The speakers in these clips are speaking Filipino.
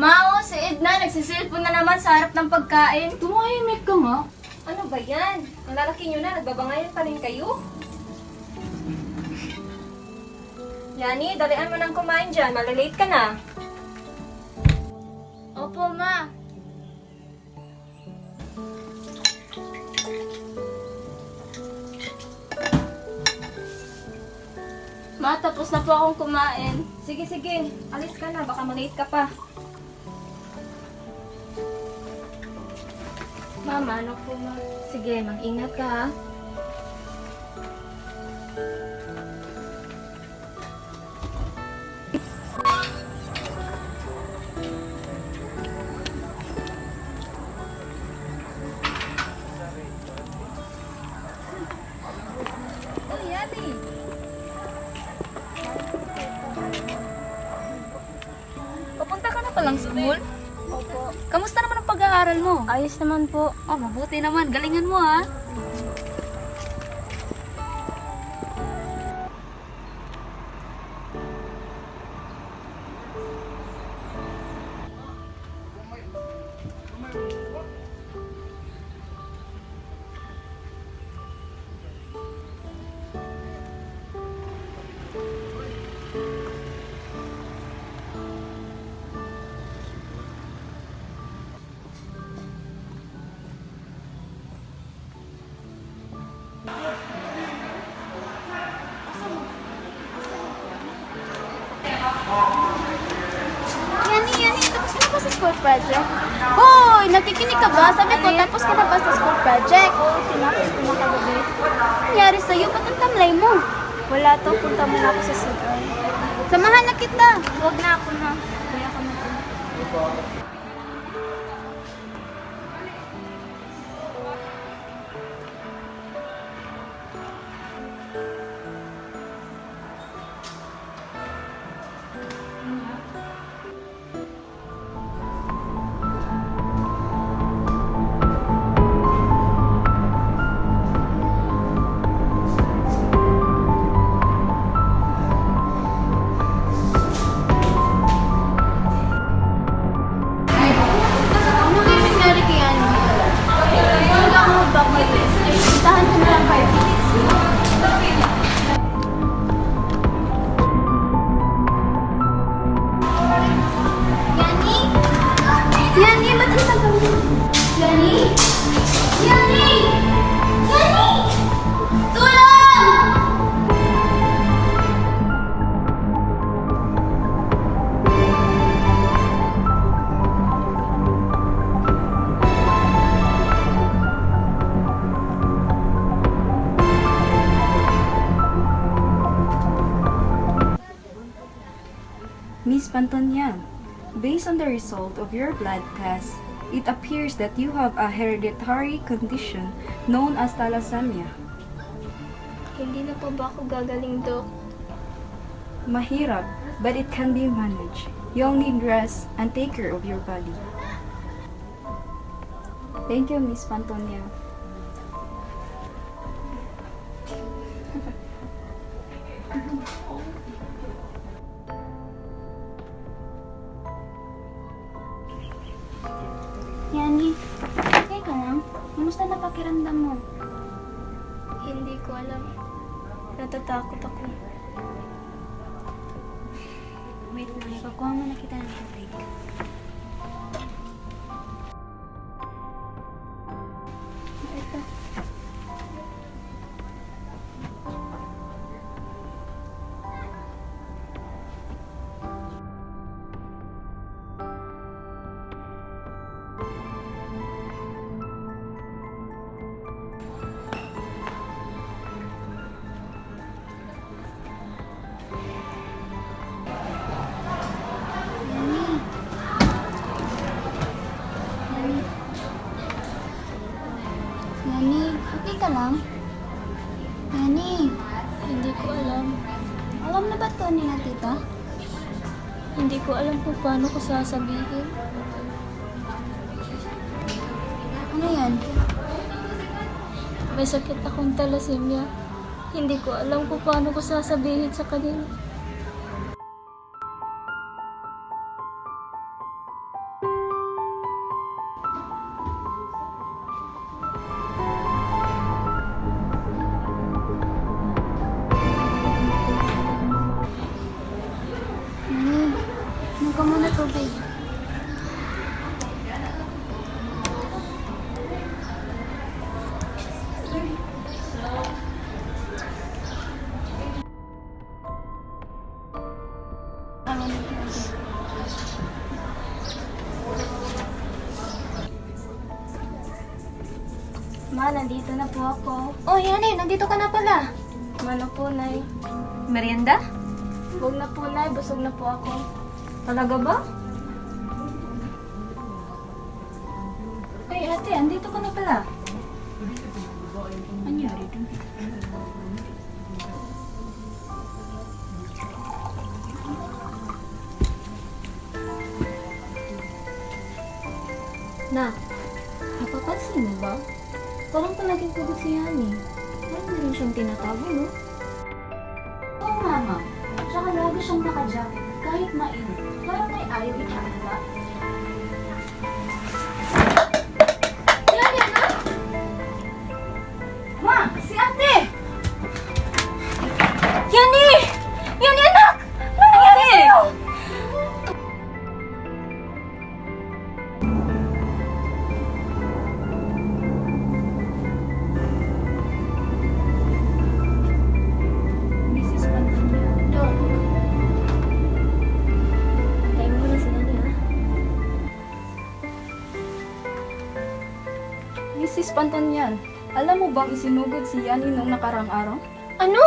Mao, si Edna, nagsisilpon na naman sa harap ng pagkain. Tumahimik ka nga. Ano ba yan? Ang lalaki nyo na, nagbabangayan pa rin kayo? Yani, dalian mo nang kumain dyan. Malalate ka na. Opo, ma. Ma, tapos na po akong kumain. Sige, sige. Alis ka na. Baka malate ka pa. Mama, ano po ma? Sige, mag-ingat ka ha. Pag-aaral mo? Ayos naman po. Oh, mabuti naman. Galingan mo ha. Yani, Yani, tapos ka na ba sa school project? Hoy, nakikinig ka ba? Sabi ko, tapos ka na ba sa school project? Oo, tinapos ko na kagabi. Nangyari sa'yo, ba't ang tamlay mo? Wala to, punta mo na ako sa CR. Samahan na kita. Huwag na ako na. Kaya ka na Pantonian, based on the result of your blood test, it appears that you have a hereditary condition known as thalassemia. Hindi na pa ba ako gagaling, Dok? Mahirap, but it can be managed. You'll need rest and take care of your body. Thank you, Miss Pantonian. Kumusta na pakiramdam mo? Hindi ko alam. Natatakot ako. Wait lang, ipakuha mo na kita ng tubig. alam. Alam na ba ito nila, tita? Hindi ko alam kung paano ko sasabihin. Ano yan? May sakit akong talasemia. Hindi ko alam kung paano ko sasabihin sa kanila. Ma, nandito na po ako. Oh, Yanay, nandito ka na pala. Mano po, Nay? Merienda? Huwag na po, Nay. Busog na po ako. Talaga ba? Ay, ate, andito ka na pala. Anyari dun? Na, napapansin mo ba? Parang palaging pagod si Yani. Parang rin siyang tinatago, no? Oo nga, ma'am. Tsaka lagi siyang naka-jacket kahit mainit. Parang may ayaw ipakita. Mrs. Pantonyan, alam mo bang isinugod si Yani noong nakarang araw? Ano?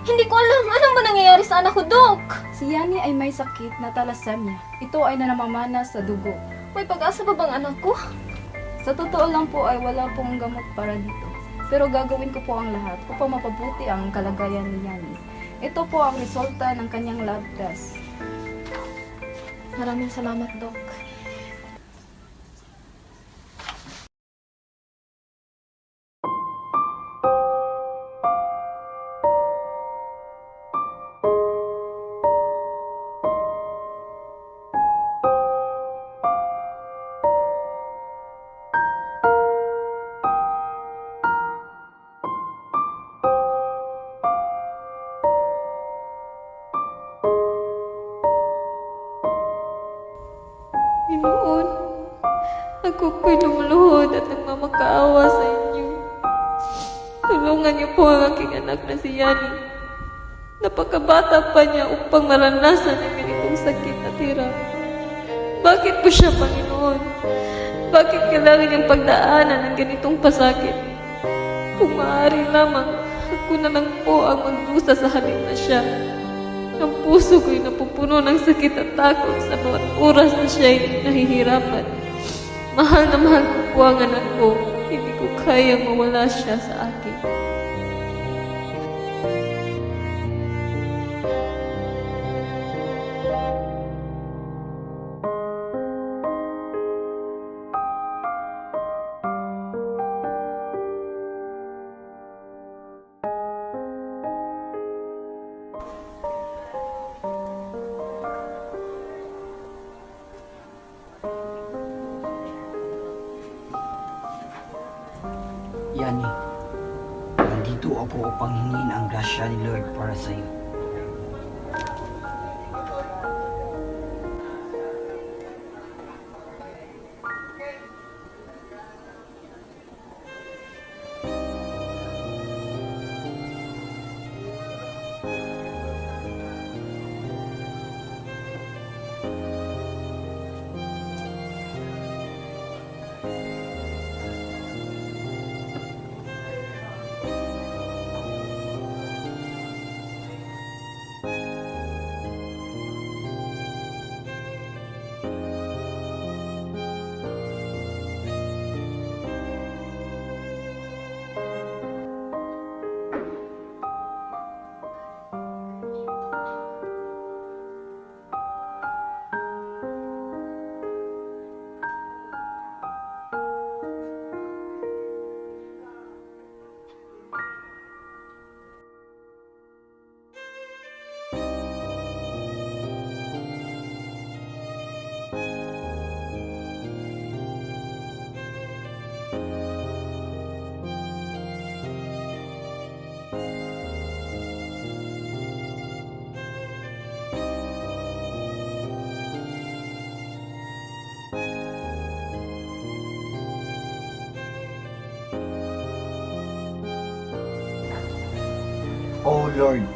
Hindi ko alam. Ano ba nangyayari sa anak ko, Dok? Si Yani ay may sakit na thalassemia. Ito ay nanamamana sa dugo. May pag-asa pa bang anak ko? Sa totoo lang po ay wala pong gamot para dito. Pero gagawin ko po ang lahat upang mapabuti ang kalagayan ni Yani. Ito po ang resulta ng kanyang lab test. Maraming salamat, Dok. Ako po'y lumuluhod at nagmamakaawa sa inyo. Tulungan niyo po ang aking anak na si Yani. Napakabata pa niya upang maranasan ang ganitong sakit at hirap. Bakit po siya, Panginoon? Bakit kailangan niyang pagdaanan ng ganitong pasakit? Kung maaari lamang, ako na lang po ang magdusa sa halip na siya. Ang puso ko'y napupuno ng sakit at takot sa bawat oras na siya'y nahihirapan. Mahal na mahal ko po ang anak ko. Hindi ko kayang mawala siya sa akin. Ang grasya ni Lord para sa iyo. Lord,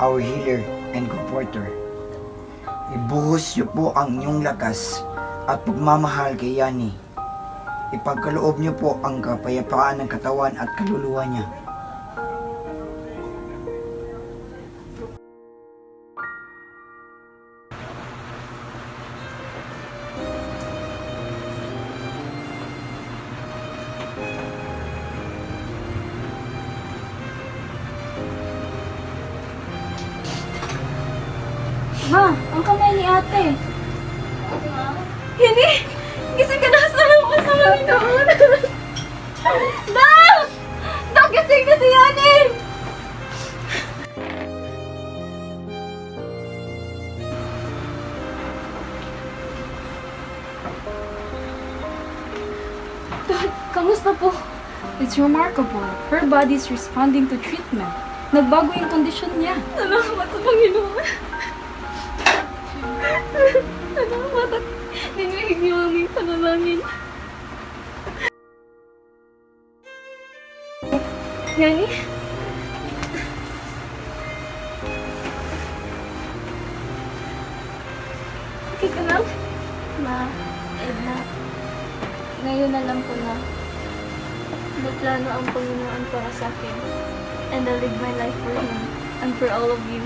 our healer and comforter. Ibuhos niyo po ang inyong lakas at pagmamahal kay Yani. Ipagkaloob niyo po ang kapayapaan ng katawan at kaluluwa niya. Ma, ang kamay ni ate. Hindi! Gising ka na sa labas sa Panginoon! Dok! Dok, gising na si Yani! Kamusta po? It's remarkable. Her body is responding to treatment. Nagbago yung kondisyon niya. Salamat sa Panginoon! Salamat at ninilig niyo aming panalangin. Yani? Okay ka lang? Ma, Edna, ngayon na lang ko na may plano ang Panginoon para sa akin. And I'll live my life for Him and for all of you.